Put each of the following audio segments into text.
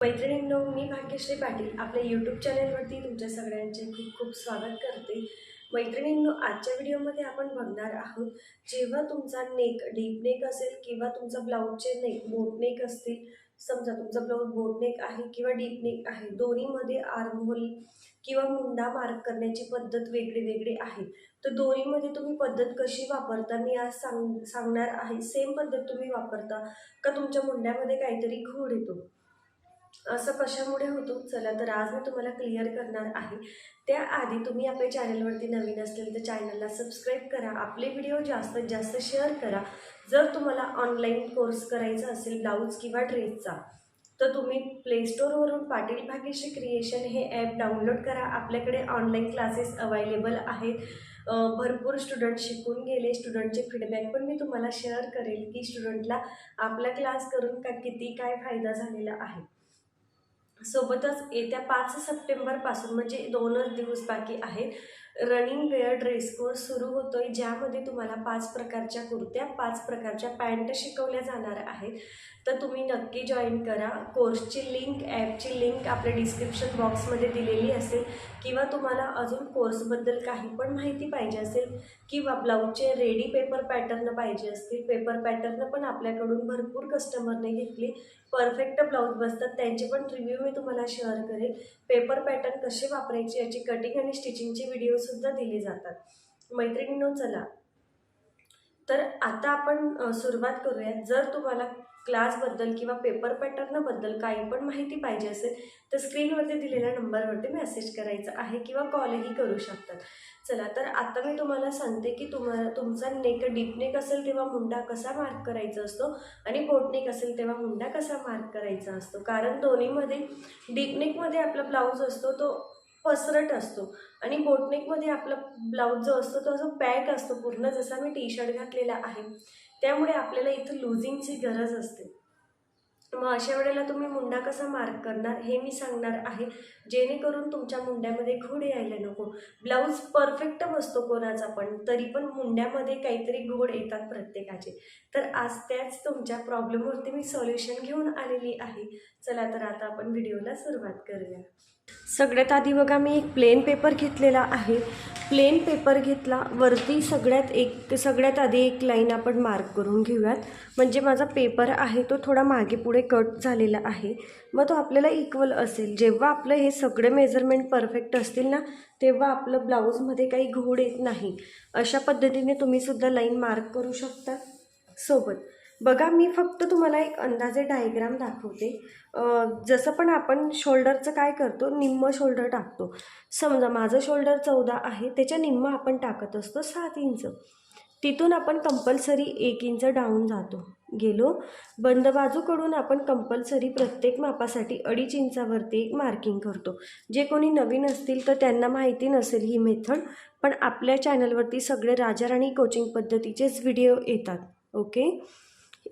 मैत्रिणींनो मी भाग्यश्री पाटील आपल्या यूट्यूब चॅनलवरती तुमच्या सगळ्यांचे खूप खूप स्वागत करते. मैत्रिणींनो आजच्या व्हिडिओमध्ये आपण बघणार आहोत जेव्हा तुमचा नेक डीप नेक असेल किंवा तुमचा ब्लाऊजचे नेक बोट नेक असतील समजा तुमचा ब्लाऊज बोट नेक आहे किंवा डीप नेक आहे दोन्हीमध्ये आर्महोल किंवा मुंडा मार्क करण्याची पद्धत वेगळी वेगळी आहे. तर दोन्हीमध्ये तुम्ही पद्धत कशी वापरता मी आज सांग सांगणार आहे. सेम पद्धत तुम्ही वापरता का तुमच्या मुंड्यामध्ये काहीतरी घोड येतो? असं कशामुळे होतो? चला तर आज मी तुम्हाला क्लिअर करणार आहे. त्याआधी तुम्ही आपल्या चॅनलवरती नवीन असतील तर चॅनलला सबस्क्राईब करा. आपले व्हिडिओ जास्तीत जास्त शेअर करा. जर तुम्हाला ऑनलाईन कोर्स करायचा असेल ब्लाऊज किंवा ड्रेसचा तर तुम्ही प्लेस्टोरवरून पाटील भाग्यश्री क्रिएशन हे ॲप डाउनलोड करा. आपल्याकडे ऑनलाईन क्लासेस अवेलेबल आहेत. भरपूर स्टुडंट शिकून गेले. स्टुडंटचे फीडबॅक पण मी तुम्हाला शेअर करेल की स्टुडंटला आपला क्लास करून का किती काय फायदा झालेला आहे. सोबतच येत्या पाच सप्टेंबरपासून म्हणजे दोनच दिवस बाकी आहे रनिंग वेअर ड्रेस कोर्स सुरू होतो आहे ज्यामध्ये तुम्हाला पाच प्रकारच्या कुर्त्या पाच प्रकारच्या पॅन्ट शिकवल्या जाणार आहेत. तर तुम्ही नक्की जॉईन करा. कोर्सची लिंक ॲपची लिंक आपल्या डिस्क्रिप्शन बॉक्समध्ये दिलेली असेल. किंवा तुम्हाला अजून कोर्सबद्दल काही पण माहिती पाहिजे असेल किंवा ब्लाऊजचे रेडी पेपर पॅटर्न पाहिजे असतील पेपर पॅटर्न पण आपल्याकडून भरपूर कस्टमरने घेतली. परफेक्ट ब्लाऊज बसतात त्यांचे पण रिव्ह्यू मी तुम्हाला शेअर करेल. पेपर पॅटर्न कसे वापरायचे याची कटिंग आणि स्टिचिंगचे व्हिडिओसुद्धा दिले जातात. मैत्रिणींनो चला. तर आता आपण सुरुवात करूया जर तुम्हाला क्लासबद्दल किंवा पेपर पॅटर्नबद्दल काही पण माहिती पाहिजे असेल तर स्क्रीनवरती दिलेल्या नंबरवरती मेसेज करायचा आहे किंवा कॉलही करू शकतात. चला तर आता मी तुम्हाला सांगते की तुम्हाला तुमचा नेक डीप नेक असेल तेव्हा मुंडा कसा मार्क करायचा असतो आणि बोटनेक असेल तेव्हा मुंडा कसा मार्क करायचा असतो. कारण दोन्हीमध्ये डीपनेकमध्ये आपला ब्लाऊज असतो तो पसरट असतो आणि बोटनेकमध्ये आपला ब्लाऊज जो असतो तो असं पॅक असतो पूर्ण जसा मी टी शर्ट घातलेला आहे. त्यामुळे आपल्याला इथं लुझिंगची गरज असते. मग अशा वेळेला तुम्ही मुंडा कसा मार्क करणार हे मी सांगणार आहे. जेणेकरून तुमच्या मुंड्यामध्ये घोड यायला नको. ब्लाऊज परफेक्ट बसतो कोणाचा पण तरी पण मुंड्यामध्ये काहीतरी घोड येतात प्रत्येकाचे. तर आज त्याच तुमच्या प्रॉब्लेमवरती मी सॉल्युशन घेऊन आलेली आहे. चला तर आता आपण व्हिडिओला सुरुवात करूया. सगळ्यात आधी बघा मी एक प्लेन पेपर घेतलेला आहे. प्लेन पेपर घेतला. वरती सगळ्यात एक सगळ्यात आधी एक लाईन आपण मार्क करून घेऊयात. म्हणजे माझा पेपर आहे तो थोडा मागे पुढे कट झालेला आहे. मग तो आपल्याला इक्वल असेल. जेव्हा आपलं हे सगळे मेजरमेंट परफेक्ट असतील ना तेव्हा आपलं ब्लाऊजमध्ये काही घोड येत नाही. अशा पद्धतीने तुम्हीसुद्धा लाईन मार्क करू शकता. सोबत बघा मी फक्त तुम्हाला एक अंदाजे डायग्राम दाखवते. जसं पण आपण शोल्डरचं काय करतो निम्म शोल्डर टाकतो. समजा माझं शोल्डर चौदा आहे त्याच्या निम्म आपण टाकत असतो सात इंच. तिथून आपण कंपल्सरी एक इंच डाऊन जातो. गेलो. बंद बाजूकडून आपण कंपल्सरी प्रत्येक मापासाठी अडीच इंचावरती एक मार्किंग करतो. जे कोणी नवीन असतील तर त्यांना माहिती नसेल ही मेथड पण आपल्या चॅनलवरती सगळे राजाराणी कोचिंग पद्धतीचेच व्हिडिओ येतात. ओके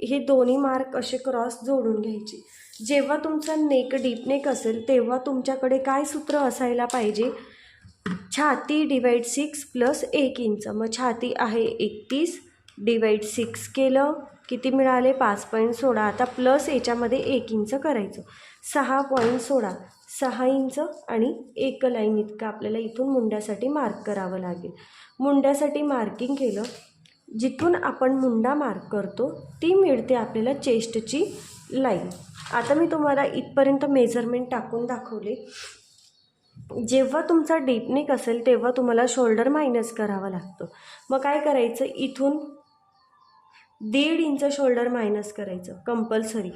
हे दोन्ही मार्क असे क्रॉस जोडून घ्यायचे. जेव्हा तुमचा नेक डीप नेक असेल तेव्हा तुमच्याकडे काय सूत्र असायला पाहिजे? छाती डिवाईड सिक्स प्लस एक इंच मग छाती आहे एकतीस डिवाईड सिक्स केलं किती मिळाले? पाच पॉईंट सोळा. आता प्लस याच्यामध्ये एक इंच करायचं. सहा पॉईंट सोळा. सहा इंच आणि एक लाईन इतकं आपल्याला इथून मुंड्यासाठी मार्क करावं लागेल. मुंड्यासाठी मार्किंग केलं जिथून आपण मुंडा मार्क करतो ती मिळते आपल्याला चेस्टची लाईन. आता मी तुम्हाला इथपर्यंत मेजरमेंट टाकून दाखवले. जेव्हा तुमचा डीपनेक असेल तेव्हा तुम्हाला शोल्डर मायनस करावं लागतं. मग काय करायचं? इथून दीड इंच शोल्डर मायनस करायचं कंपल्सरी.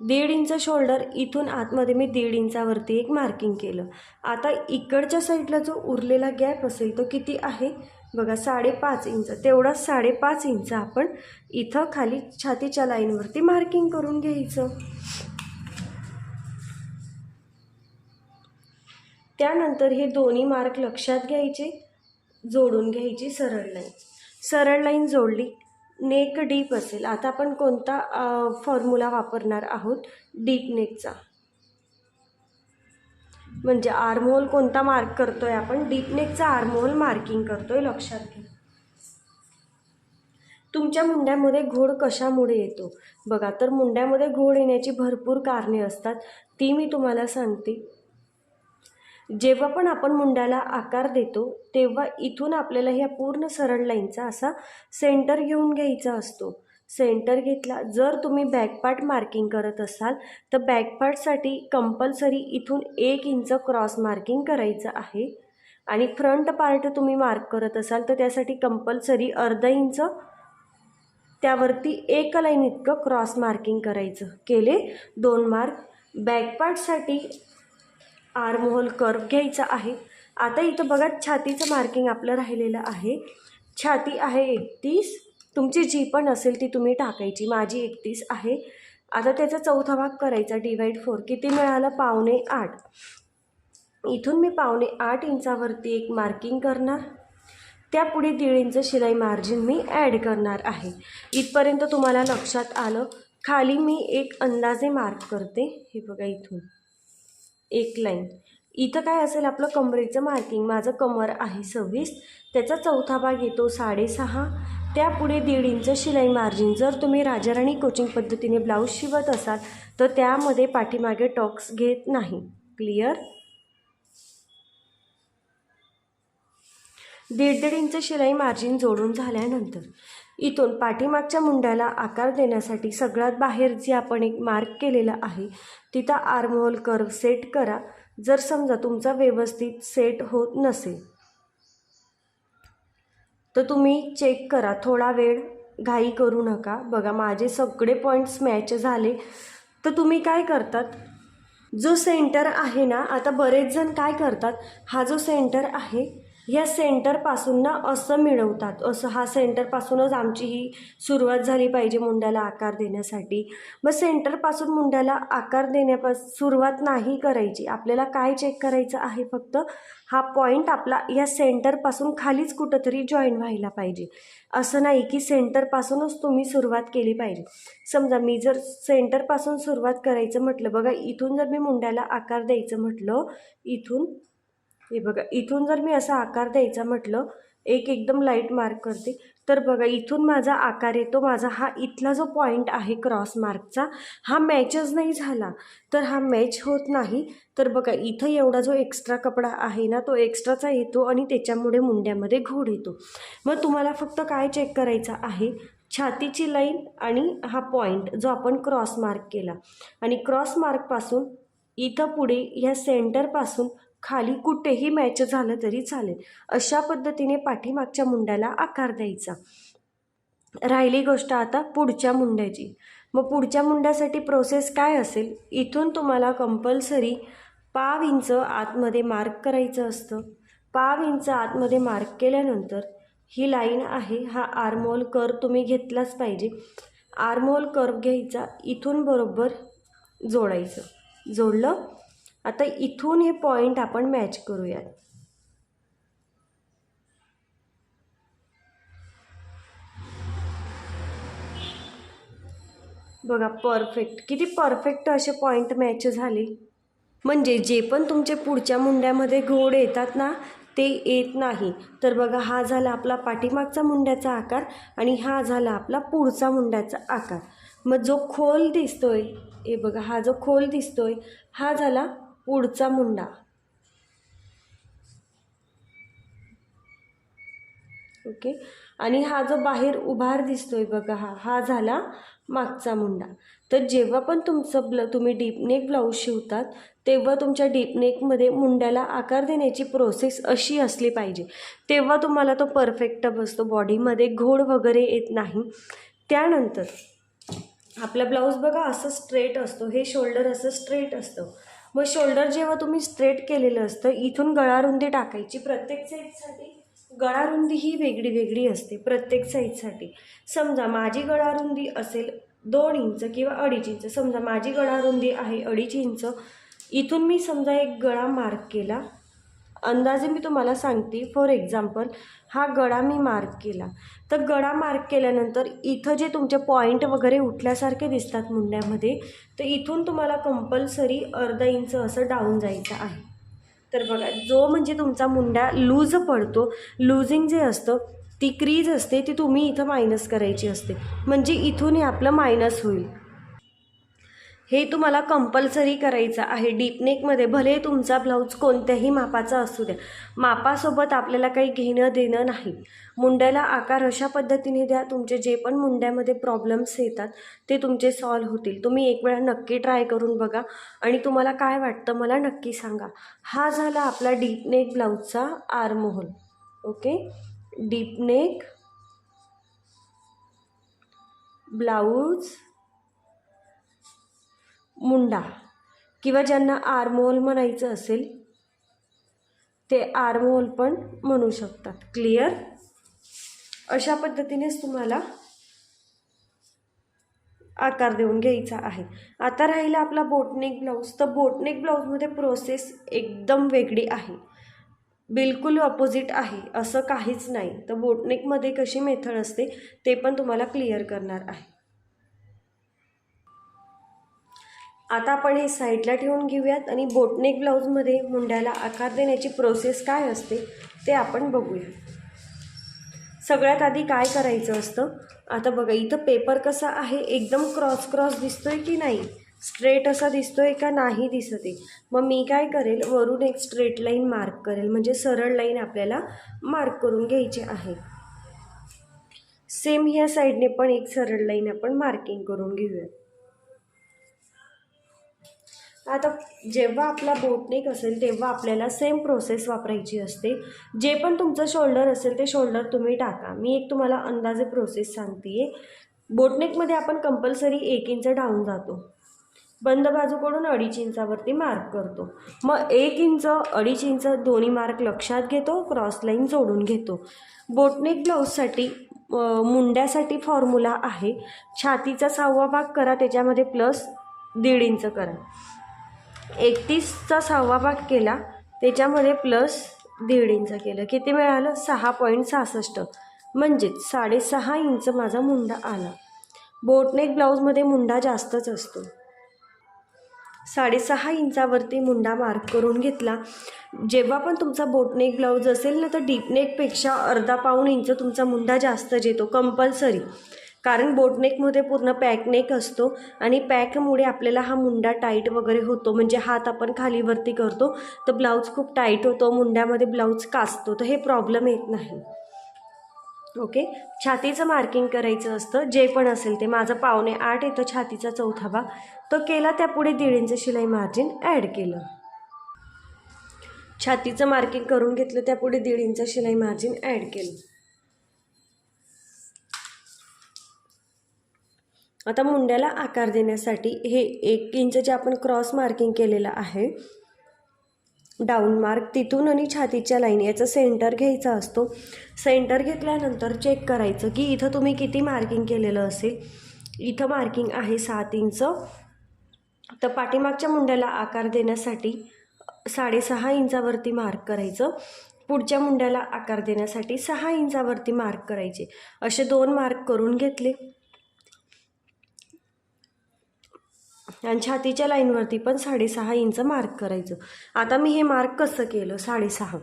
दीड इंच शोल्डर इथून आतमध्ये मी दीड इंचावरती एक मार्किंग केलं. आता इकडच्या साईडला जो उरलेला गॅप असेल तो किती आहे? बघा साडेपाच इंच तेवढाच साडेपाच इंच आपण इथं खाली छातीच्या लाईनवरती मार्किंग करून घ्यायचं. त्यानंतर हे दोन्ही मार्क लक्षात घ्यायचे जोडून घ्यायची सरळ लाईन. सरळ लाईन जोडली नेक डीप असेल. आता आपण कोणता फॉर्म्युला वापरणार आहोत? डीप नेकचा म्हणजे आर्महोल कोणता मार्क करतोय आपण? डीपनेकचा आर्महोल मार्किंग करतोय लक्षात घ्या तुमच्या मुंड्यामध्ये घोड कशामुळे येतो? बघा तर मुंड्यामध्ये घोड येण्याची भरपूर कारणे असतात. ती मी तुम्हाला सांगते. जेव्हा पण आपण मुंड्याला आकार देतो तेव्हा इथून आपल्याला ह्या पूर्ण सरळ लाईनचा असा सेंटर घेऊन घ्यायचा असतो. सेंटर घेतला. जर तुम्ही बॅकपार्ट मार्किंग करत असाल तर बॅकपार्टसाठी कंपल्सरी इथून एक इंच क्रॉस मार्किंग करायचं आहे. आणि फ्रंट पार्ट तुम्ही मार्क करत असाल तर त्यासाठी कंपल्सरी अर्धा इंच त्यावरती एक लाईन इतकं क्रॉस मार्किंग करायचं. केले दोन मार्क. बॅकपार्टसाठी आर्महोल कर्व घ्यायचा आहे. आता इथं बघा छातीचं मार्किंग आपलं राहिलेलं आहे. छाती आहे एकतीस तुमची जी पण असेल ती तुम्ही टाकायची. माझी एकतीस आहे. आता त्याचा चौथा भाग करायचा. डिवाईड फोर किती मिळालं? पावणे आठ. इथून मी पावणे आठ इंचावरती एक मार्किंग करणार. त्यापुढे दीड इंच शिलाई मार्जिन मी ॲड करणार आहे. इथपर्यंत तुम्हाला लक्षात आलं. खाली मी एक अंदाजे मार्क करते. हे बघा इथून. एक लाईन इथं काय असेल? आपलं कमरेचं मार्किंग माझं कमर आहे सव्वीस. त्याचा चौथा भाग येतो साडेसहा. त्यापुढे दीड इंच शिलाई मार्जिन जर तुम्ही राजाराणी कोचिंग पद्धतीने ब्लाऊज शिवत असाल तर त्यामध्ये पाठीमागे टॉक्स घेत नाही. क्लिअर दीड दीड इंच शिलाई मार्जिन जोडून झाल्यानंतर इथून पाठीमागच्या मुंड्याला आकार देण्यासाठी सगळ्यात बाहेर जे आपण एक मार्क केलेला आहे तिथं आर्महोल कर्व सेट करा. जर समजा तुमचा व्यवस्थित सेट होत नसेल तर तुम्ही चेक करा. थोडा वेळ घाई करू नका. बघा माझे सगळे पॉईंट्स मॅच झाले. तर तुम्ही काय करतात? जो सेंटर आहे ना आता बरेच जण काय करतात? हा जो सेंटर आहे ह्या सेंटरपासून ना असं मिळवतात. असं हा सेंटरपासूनच आमची ही सुरुवात झाली पाहिजे मुंड्याला आकार देण्यासाठी. मग सेंटरपासून मुंड्याला आकार देण्यापास सुरुवात नाही करायची. आपल्याला काय चेक करायचं आहे फक्त हा पॉईंट आपला या सेंटरपासून खालीच कुठंतरी जॉईन व्हायला पाहिजे. असं नाही की सेंटरपासूनच तुम्ही सुरुवात केली पाहिजे. समजा मी जर सेंटरपासून सुरुवात करायचं म्हटलं बघा इथून जर मी मुंड्याला आकार द्यायचं म्हटलं इथून हे बघा इथून जर मी असा आकार द्यायचा म्हटलं एक एकदम लाइट मार्क करते तर बघा इथून माझा आकार येतो माझा हा इथला जो पॉईंट आहे क्रॉस मार्कचा हा मॅचच नाही झाला तर हा मॅच होत नाही. तर बघा इथं एवढा जो एक्स्ट्रा कपडा आहे ना तो एक्स्ट्राचा येतो आणि त्याच्यामुळे मुंड्यामध्ये घोड येतो. मग तुम्हाला फक्त काय चेक करायचं आहे? छातीची लाईन आणि हा पॉईंट जो आपण क्रॉस मार्क केला. आणि क्रॉस मार्कपासून इथं पुढे ह्या सेंटरपासून खाली कुठेही मॅच झालं तरी चालेल. अशा पद्धतीने पाठीमागच्या मुंड्याला आकार द्यायचा. राहिली गोष्ट आता पुढच्या मुंड्याची. मग पुढच्या मुंड्यासाठी प्रोसेस काय असेल? इथून तुम्हाला कंपल्सरी पाव इंच आतमध्ये मार्क करायचं असतं. पाव इंच आतमध्ये मार्क केल्यानंतर ही लाईन आहे हा आर्मोल कर्व तुम्ही घेतलाच पाहिजे. आर्मोल कर्व घ्यायचा इथून बरोबर जोडायचं. जोडलं आता इथून हे पॉईंट आपण मॅच करूयात. बघा परफेक्ट किती परफेक्ट असे पॉईंट मॅच झाले. म्हणजे जे पण तुमचे पुढच्या मुंड्यामध्ये घोड येतात ना ते येत नाही. तर बघा हा झाला आपला पाठीमागचा मुंड्याचा आकार आणि हा झाला आपला पुढचा मुंड्याचा आकार. मग जो खोल दिसतोय हे बघा हा जो खोल दिसतोय हा झाला पुढचा मुंडा. ओके? आणि हा जो बाहेर उभार दिसतोय बघा हा हा झाला मागचा मुंडा. तर जेव्हा पण तुमचं ब्ल तुम्ही डीपनेक ब्लाऊज शिवतात तेव्हा तुमच्या डीपनेकमध्ये मुंड्याला आकार देण्याची प्रोसेस अशी असली पाहिजे. तेव्हा तुम्हाला तो परफेक्ट बसतो बॉडीमध्ये घोड वगैरे येत नाही. त्यानंतर आपला ब्लाऊज बघा असं स्ट्रेट असतो हे शोल्डर असं स्ट्रेट असतं. मग शोल्डर जेव्हा तुम्ही स्ट्रेट केलेलं असतं इथून गळारुंदी टाकायची. प्रत्येक साईजसाठी गळारुंदी ही वेगळी वेगळी असते प्रत्येक साईजसाठी. समजा माझी गळारुंदी असेल दोन इंच किंवा अडीच इंच. समजा माझी गळारुंदी आहे अडीच इंच. इथून मी समजा एक गळा मार्क केला. अंदाजे मी तुम्हाला सांगते. फॉर एक्झाम्पल हा गळा मी मार्क केला. तर गळा मार्क केल्यानंतर इथं जे तुमचे पॉईंट वगैरे उठल्यासारखे दिसतात मुंड्यामध्ये तर इथून तुम्हाला कंपल्सरी अर्धा इंच असं डाऊन जायचं आहे. तर बघा जो म्हणजे तुमचा मुंडा लूज पडतो लूजिंग जे असतं ती क्रीज असते ती तुम्ही इथं मायनस करायची असते. म्हणजे इथून हे आपलं मायनस होईल. हे तुम्हाला कंपल्सरी करायचं आहे. डीप नेकमध्ये भले तुमचा ब्लाऊज कोणत्याही मापाचा असू द्या. मापासोबत आपल्याला काही घेणं देणं नाही. मुंड्याला आकार अशा पद्धतीने द्या तुमचे जे पण मुंड्यामध्ये प्रॉब्लेम्स येतात ते तुमचे सॉल्व्ह होतील. तुम्ही एक वेळा नक्की ट्राय करून बघा. आणि तुम्हाला काय वाटतं मला नक्की सांगा. हा झाला आपला deep neck ब्लाऊजचा armhole. Okay deep neck blouse Munda किंवा ज्यांना आरमोल म्हणायचं असेल ते आर्मोल पण म्हणू शकतात. क्लिअर अशा पद्धतीनेच तुम्हाला आकार देऊन घ्यायचा आहे. आता राहिला आपला बोटनेक ब्लाऊज तर बोटनेक ब्लाऊजमध्ये प्रोसेस एकदम वेगळी आहे. बिलकुल ऑपोजिट आहे. असं काहीच नाही. तर बोटनेकमध्ये कशी मेथड असते ते पण तुम्हाला क्लिअर करणार आहे. आता आपण हे साईडला ठेवून घेऊयात आणि बोटनेक ब्लाऊजमध्ये मुंड्याला आकार देण्याची प्रोसेस काय असते ते आपण बघूया. सगळ्यात आधी काय करायचं असतं? आता बघा इथं पेपर कसा आहे एकदम क्रॉस क्रॉस दिसतोय की नाही? स्ट्रेट असा दिसतोय का नाही दिसत आहे. मग मी काय करेल वरून एक स्ट्रेट लाईन मार्क करेल म्हणजे सरळ लाईन आपल्याला मार्क करून घ्यायची आहे. सेम ह्या साईडने पण एक सरळ लाईन आपण मार्किंग करून घेऊया आता जेव्हा आपला बोटनेक असेल तेव्हा आपल्याला सेम प्रोसेस वापरायची असते. जे पण तुमचं शोल्डर असेल ते शोल्डर तुम्ही टाका. मी एक तुम्हाला अंदाजे प्रोसेस सांगते आहे बोटनेकमध्ये आपण कंपल्सरी एक इंच डाऊन जातो. बंद बाजूकडून अडीच इंचावरती मार्क करतो. मग एक इंच अडीच इंच दोन्ही मार्क लक्षात घेतो क्रॉस लाईन जोडून घेतो. बोटनेक ब्लाऊजसाठी मुंड्यासाठी फॉर्म्युला आहे. छातीचा सहावा भाग करा त्याच्यामध्ये प्लस दीड इंच करा. एकतीसचा सहावा भाग केला त्याच्यामध्ये प्लस दीड इंच केलं. किती मिळालं? सहा पॉईंट सहासष्ट. म्हणजेच साडेसहा इंच माझा मुंडा आला. बोटनेक ब्लाऊजमध्ये मुंडा जास्तच असतो. साडेसहा इंचावरती मुंडा मार्क करून घेतला. जेव्हा पण तुमचा बोटनेक ब्लाऊज असेल ना तर डीपनेकपेक्षा अर्धा पाऊण इंच तुमचा मुंडा जास्तच येतो कंपल्सरी कारण बोटनेकमध्ये पूर्ण पॅकनेक असतो आणि पॅकमुळे आपल्याला हा मुंडा टाईट वगैरे होतो. म्हणजे हात आपण खालीवरती करतो तर ब्लाऊज खूप टाईट होतो मुंड्यामध्ये ब्लाऊज काचतो तर हे प्रॉब्लेम येत नाही. ओके छातीचं मार्किंग करायचं असतं जे पण असेल ते. माझं पावणे आठ येतं छातीचा चौथा भाग. तो केला त्यापुढे दीड इंच शिलाई मार्जिन ॲड केलं. छातीचं मार्किंग करून घेतलं त्यापुढे दीड इंच शिलाई मार्जिन ॲड केलं. आता मुंड्याला आकार देण्यासाठी हे एक इंच जे आपण क्रॉस मार्किंग केलेलं आहे. डाऊन मार्क तिथून आणि छातीच्या लाईन याचं सेंटर घ्यायचा असतो. सेंटर घेतल्यानंतर चेक करायचं की इथं तुम्ही किती मार्किंग केलेलं असेल. इथं मार्किंग आहे सात इंच. तर पाठीमागच्या मुंड्याला आकार देण्यासाठी साडेसहा इंचावरती मार्क करायचं. पुढच्या मुंड्याला आकार देण्यासाठी सहा इंचावरती मार्क करायचे. असे दोन मार्क करून घेतले. आणि छातीच्या लाईनवरती पण साडेसहा इंच मार्क करायचं. आता मी हे मार्क कसं केलं? साडेसहा.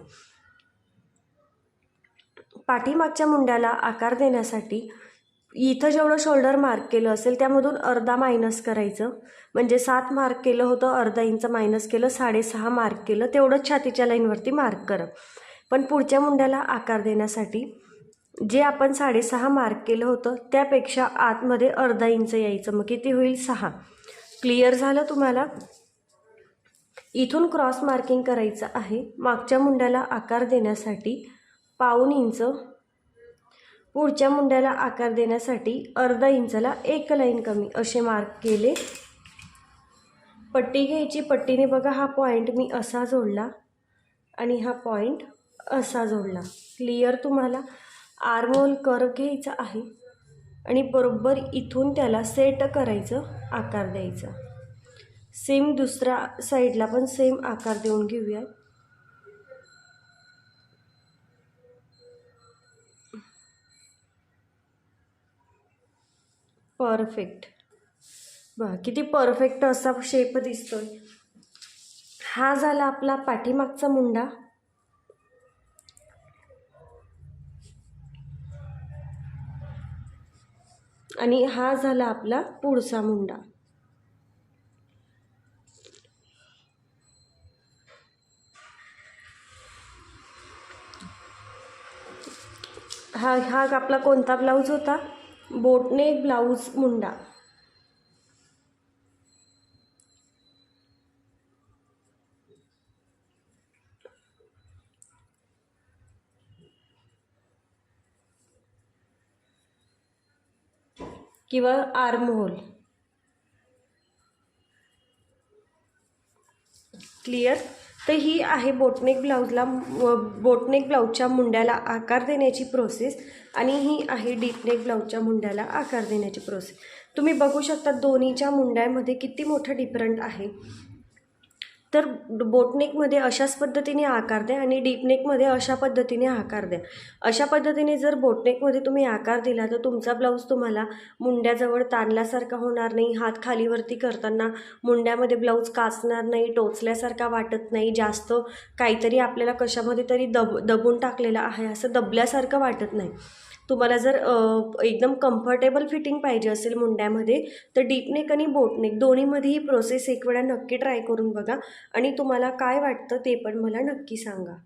पाठीमागच्या मुंड्याला आकार देण्यासाठी इथं जेवढं शोल्डर मार्क केलं असेल त्यामधून अर्धा मायनस करायचं. म्हणजे सात मार्क केलं होतं अर्धा इंच मायनस केलं साडेसहा मार्क केलं तेवढंच छातीच्या लाईनवरती मार्क करा. पण पुढच्या मुंड्याला आकार देण्यासाठी जे आपण साडेसहा मार्क केलं होतं त्यापेक्षा आतमध्ये अर्धा इंच यायचं. मग किती होईल? सहा. क्लिअर झालं तुम्हाला? इथून क्रॉस मार्किंग करायचं आहे. मागच्या मुंड्याला आकार देण्यासाठी पाऊन इंच पुढच्या मुंड्याला आकार देण्यासाठी अर्धा इंचला एक लाईन कमी असे मार्क केले. पट्टी घ्यायची. पट्टीने बघा हा पॉईंट मी असा जोडला आणि हा पॉईंट असा जोडला. क्लिअर तुम्हाला? आर्मोल कर्व घ्यायचा आहे. आणि बरोबर इथून त्याला सेट करायचं आकार द्यायचा. सेम दुसऱ्या साईडला पण सेम आकार देऊन घेऊया परफेक्ट. बघा किती परफेक्ट असा शेप दिसतोय. हा झाला आपला पाठीमागचा मुंडा. आणि हा झाला आपला पुढचा मुंडा. हा हा आपला कोणता ब्लाऊज होता? बोटने ब्लाऊज मुंडा. किंवा आर्महोल क्लिअर तर ही आहे बोटनेक ब्लाऊजला बोटनेक ब्लाऊजच्या मुंड्याला आकार देण्याची प्रोसेस आणि ही आहे डीपनेक ब्लाऊजच्या मुंड्याला आकार देण्याची प्रोसेस तुम्ही बघू शकता दोन्हीच्या मुंड्यामध्ये किती मोठं डिफरंट आहे. तर बोटनेकमध्ये अशाच पद्धतीने आकार द्या आणि डीपनेकमध्ये अशा पद्धतीने आकार द्या. अशा पद्धतीने जर बोटनेकमध्ये तुम्ही आकार दिला तर तुमचा ब्लाऊज तुम्हाला मुंड्याजवळ ताणल्यासारखा होणार नाही. हात खालीवरती करताना मुंड्यामध्ये ब्लाऊज काचणार नाही टोचल्यासारखा वाटत नाही. जास्त काहीतरी आपल्याला कशामध्ये तरी दब दबून टाकलेलं आहे असं दबल्यासारखं वाटत नाही. तुम्हाला जर एकदम कम्फर्टेबल फिटिंग पाहिजे असेल मुंड्यामध्ये तर डीपनेक आणि बोटनेक दोन्हीमध्ये ही प्रोसेस एक वेळा नक्की ट्राय करून बघा. आणि तुम्हाला काय वाटतं ते पण मला नक्की सांगा.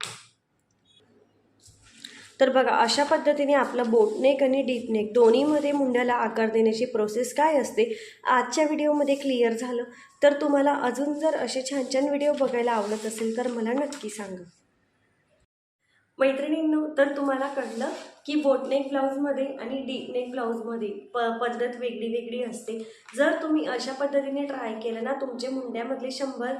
तर बघा अशा पद्धतीने आपलं बोटनेक आणि डीपनेक दोन्हीमध्ये मुंड्याला आकार देण्याची प्रोसेस काय असते आजच्या व्हिडिओमध्ये क्लिअर झालं. तर तुम्हाला अजून जर असे छान छान व्हिडिओ बघायला आवडत असेल तर मला नक्की सांगा. मैत्रिणींनो तर तुम्हाला कळलं की बोटनेक ब्लाऊजमध्ये आणि डीपनेक ब्लाऊजमध्ये प पद्धत वेगळी वेगळी असते. जर तुम्ही अशा पद्धतीने ट्राय केलं ना तुमचे मुंड्यामधले शंभर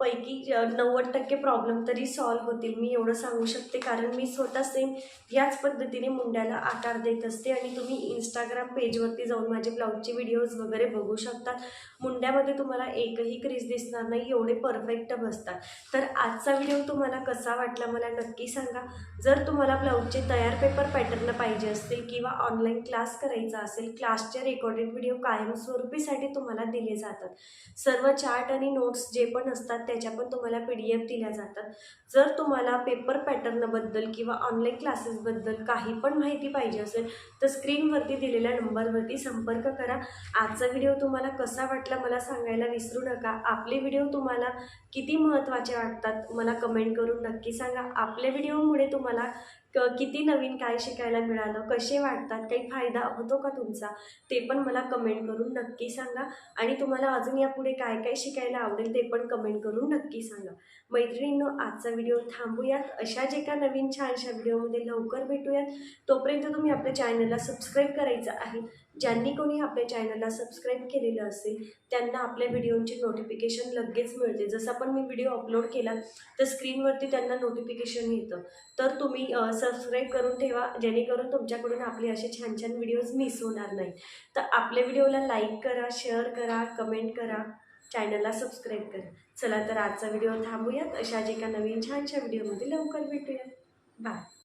पैकी नव्वद टक्के प्रॉब्लेम तरी सॉल्व्ह होतील. मी एवढं सांगू शकते कारण मी स्वतः सेम याच पद्धतीने मुंड्याला आकार देत असते आणि तुम्ही इंस्टाग्राम पेजवरती जाऊन माझे ब्लाऊजचे व्हिडिओज वगैरे बघू शकता. मुंड्यामध्ये तुम्हाला एकही क्रीज दिसणार नाही एवढे परफेक्ट बसतात. तर आजचा व्हिडिओ तुम्हाला कसा वाटला मला नक्की सांगा. जर तुम्हाला ब्लाऊजचे तयार पेपर पॅटर्न पाहिजे असतील किंवा ऑनलाईन क्लास करायचा असेल क्लासचे रेकॉर्डेड व्हिडिओ कायमस्वरूपीसाठी तुम्हाला दिले जातात. सर्व चार्ट आणि नोट्स जे पण असतात त्याच्या पण तुम्हाला पी डी एफ दिल्या जातात. जर तुम्हाला पेपर पॅटर्नबद्दल किंवा ऑनलाईन क्लासेसबद्दल काही पण माहिती पाहिजे असेल तर स्क्रीनवरती दिलेल्या नंबरवरती संपर्क करा. आजचा व्हिडिओ तुम्हाला कसा वाटला मला सांगायला विसरू नका. आपले व्हिडिओ तुम्हाला किती महत्त्वाचे वाटतात मला कमेंट करून नक्की सांगा. आपल्या व्हिडिओमुळे तुम्हाला क किती नवीन काय शिकायला मिळालं कसे वाटतात काही फायदा होतो का तुमचा? ते पण मला कमेंट करून नक्की सांगा. आणि तुम्हाला अजून यापुढे काय काय शिकायला आवडेल ते पण कमेंट करून नक्की सांगा. मैत्रिणींनो आजचा व्हिडिओ थांबूयात. अशा जे काय नवीन छानशा व्हिडिओमध्ये लवकर भेटूयात. तोपर्यंत तुम्ही आपल्या चॅनलला सबस्क्राईब करायचं आहे. ज्यांनी कोणी आपल्या चॅनलला सबस्क्राईब केलेलं असेल त्यांना आपल्या व्हिडिओची नोटिफिकेशन लगेच मिळते. जसं पण मी व्हिडिओ अपलोड केला तर स्क्रीनवरती त्यांना नोटिफिकेशन येतं. तर तुम्ही सबस्क्राईब करून ठेवा जेणेकरून तुमच्याकडून आपले असे छान छान व्हिडिओज मिस होणार नाही तर आपल्या व्हिडिओला लाईक करा शेअर करा कमेंट करा चॅनलला सबस्क्राईब करा. चला तर आजचा व्हिडिओ थांबूयात. अशा जे एका नवीन छानशा व्हिडिओमध्ये लवकर भेटूयात. बाय